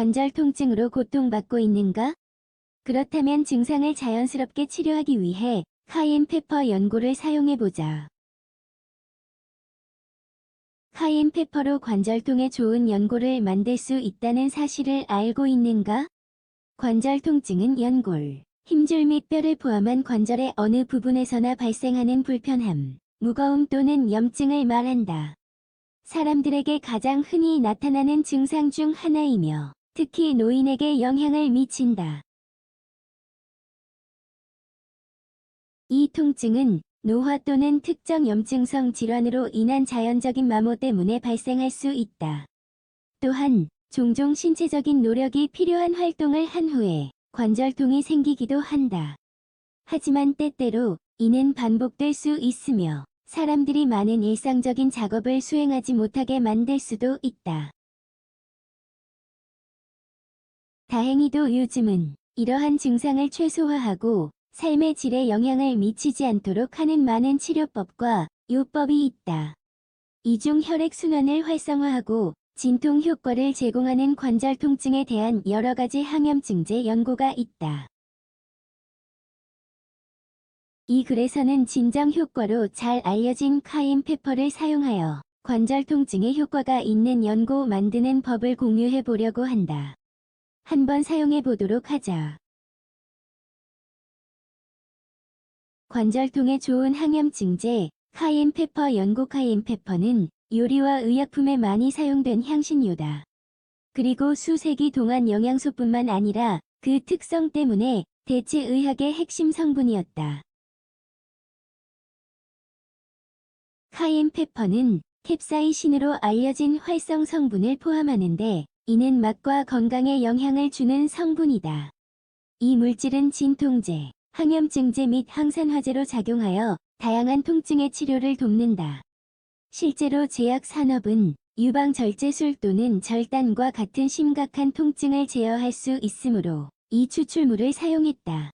관절 통증으로 고통받고 있는가? 그렇다면 증상을 자연스럽게 치료하기 위해 카이엔페퍼 연고를 사용해보자. 카이엔페퍼로 관절통에 좋은 연고를 만들 수 있다는 사실을 알고 있는가? 관절 통증은 연골, 힘줄 및 뼈를 포함한 관절의 어느 부분에서나 발생하는 불편함, 무거움 또는 염증을 말한다. 사람들에게 가장 흔히 나타나는 증상 중 하나이며 특히 노인에게 영향을 미친다. 이 통증은 노화 또는 특정 염증성 질환으로 인한 자연적인 마모 때문에 발생할 수 있다. 또한 종종 신체적인 노력이 필요한 활동을 한 후에 관절통이 생기기도 한다. 하지만 때때로 이는 반복될 수 있으며 사람들이 많은 일상적인 작업을 수행하지 못하게 만들 수도 있다. 다행히도 요즘은 이러한 증상을 최소화하고 삶의 질에 영향을 미치지 않도록 하는 많은 치료법과 요법이 있다. 이중 혈액순환을 활성화하고 진통 효과를 제공하는 관절 통증에 대한 여러 가지 항염증제 연고가 있다. 이 글에서는 진정 효과로 잘 알려진 카인 페퍼를 사용하여 관절 통증에 효과가 있는 연고 만드는 법을 공유해 보려고 한다. 한번 사용해 보도록 하자. 관절통에 좋은 항염증제 카이엔페퍼 연고 카이엔페퍼는 요리와 의약품에 많이 사용된 향신료다. 그리고 수세기 동안 영양소뿐만 아니라 그 특성 때문에 대체의학의 핵심 성분이었다. 카이엔페퍼는 캡사이신으로 알려진 활성 성분을 포함하는데 이는 맛과 건강에 영향을 주는 성분이다. 이 물질은 진통제, 항염증제 및 항산화제로 작용하여 다양한 통증의 치료를 돕는다. 실제로 제약 산업은 유방절제술 또는 절단과 같은 심각한 통증을 제어할 수 있으므로 이 추출물을 사용했다.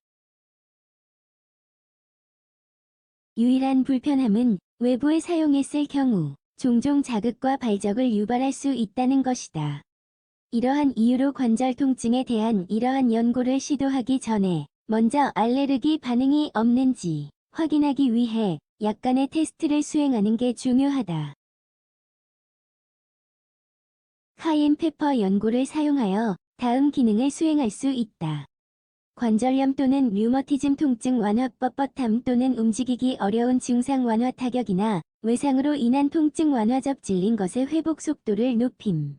유일한 불편함은 외부에 사용했을 경우 종종 자극과 발적을 유발할 수 있다는 것이다. 이러한 이유로 관절 통증에 대한 이러한 연고를 시도하기 전에 먼저 알레르기 반응이 없는지 확인하기 위해 약간의 테스트를 수행하는 게 중요하다. 카이엔페퍼 연고를 사용하여 다음 기능을 수행할 수 있다. 관절염 또는 류머티즘 통증 완화 뻣뻣함 또는 움직이기 어려운 증상 완화 타격이나 외상으로 인한 통증 완화 접질린 것의 회복 속도를 높임.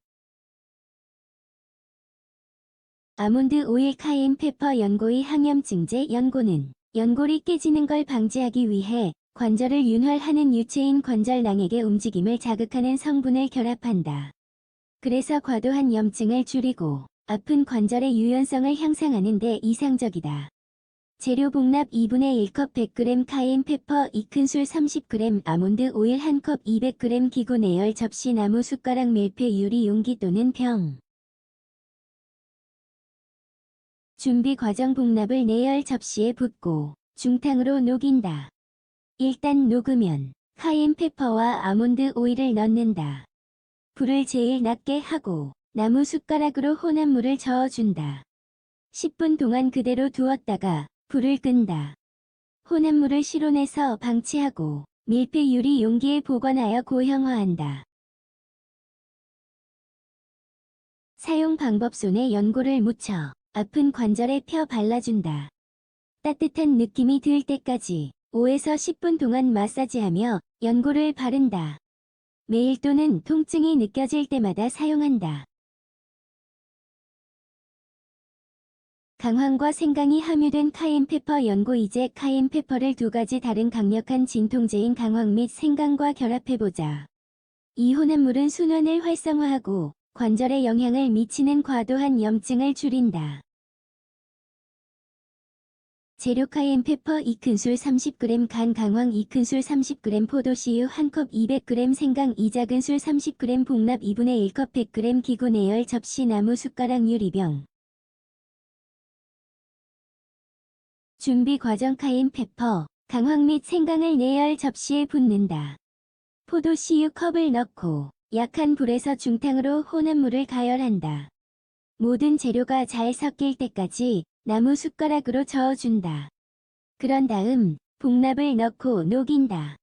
아몬드 오일 카인 페퍼 연고의 항염증제 연고는 연골이 깨지는 걸 방지하기 위해 관절을 윤활하는 유체인 관절낭에게 움직임을 자극하는 성분을 결합한다. 그래서 과도한 염증을 줄이고 아픈 관절의 유연성을 향상하는 데 이상적이다. 재료 복납 2분의 1컵 100g 카인 페퍼 2큰술 30g 아몬드 오일 1컵 200g 기구 내열 접시 나무 숟가락 밀폐 유리 용기 또는 병 준비 과정 복납을 내열 접시에 붓고 중탕으로 녹인다. 일단 녹으면 카이엔페퍼와 아몬드 오일을 넣는다. 불을 제일 낮게 하고 나무 숟가락으로 혼합물을 저어준다. 10분 동안 그대로 두었다가 불을 끈다. 혼합물을 실온에서 방치하고 밀폐 유리 용기에 보관하여 고형화한다. 사용 방법 손에 연고를 묻혀 아픈 관절에 펴 발라준다. 따뜻한 느낌이 들 때까지 5에서 10분 동안 마사지하며 연고를 바른다. 매일 또는 통증이 느껴질 때마다 사용한다. 강황과 생강이 함유된 카인페퍼 연고 이제 카인페퍼를 두 가지 다른 강력한 진통제인 강황 및 생강과 결합해보자. 이 혼합물은 순환을 활성화하고 관절에 영향을 미치는 과도한 염증을 줄인다. 재료 카이엔 페퍼 2큰술 30g 간 강황 2큰술 30g 포도씨유 1컵 200g 생강 2작은 술 30g 복납 2분의 1컵 100g 기구 내열 접시 나무 숟가락 유리병 준비 과정 카이엔 페퍼 강황 및 생강을 내열 접시에 붓는다. 포도씨유 컵을 넣고 약한 불에서 중탕으로 혼합물을 가열한다. 모든 재료가 잘 섞일 때까지 나무 숟가락으로 저어준다. 그런 다음 복납을 넣고 녹인다.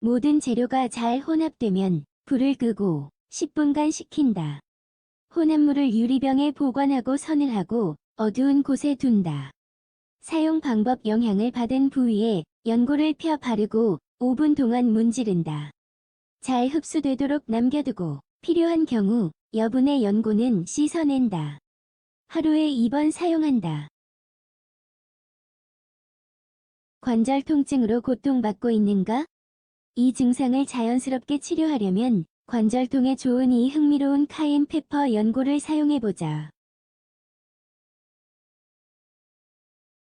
모든 재료가 잘 혼합되면 불을 끄고 10분간 식힌다. 혼합물을 유리병에 보관하고 선을 하고 어두운 곳에 둔다. 사용 방법 영향을 받은 부위에 연고를 펴 바르고 5분 동안 문지른다. 잘 흡수되도록 남겨두고 필요한 경우 여분의 연고는 씻어낸다. 하루에 2번 사용한다. 관절 통증으로 고통받고 있는가? 이 증상을 자연스럽게 치료하려면 관절통에 좋은 이 흥미로운 카옌페퍼 연고를 사용해보자.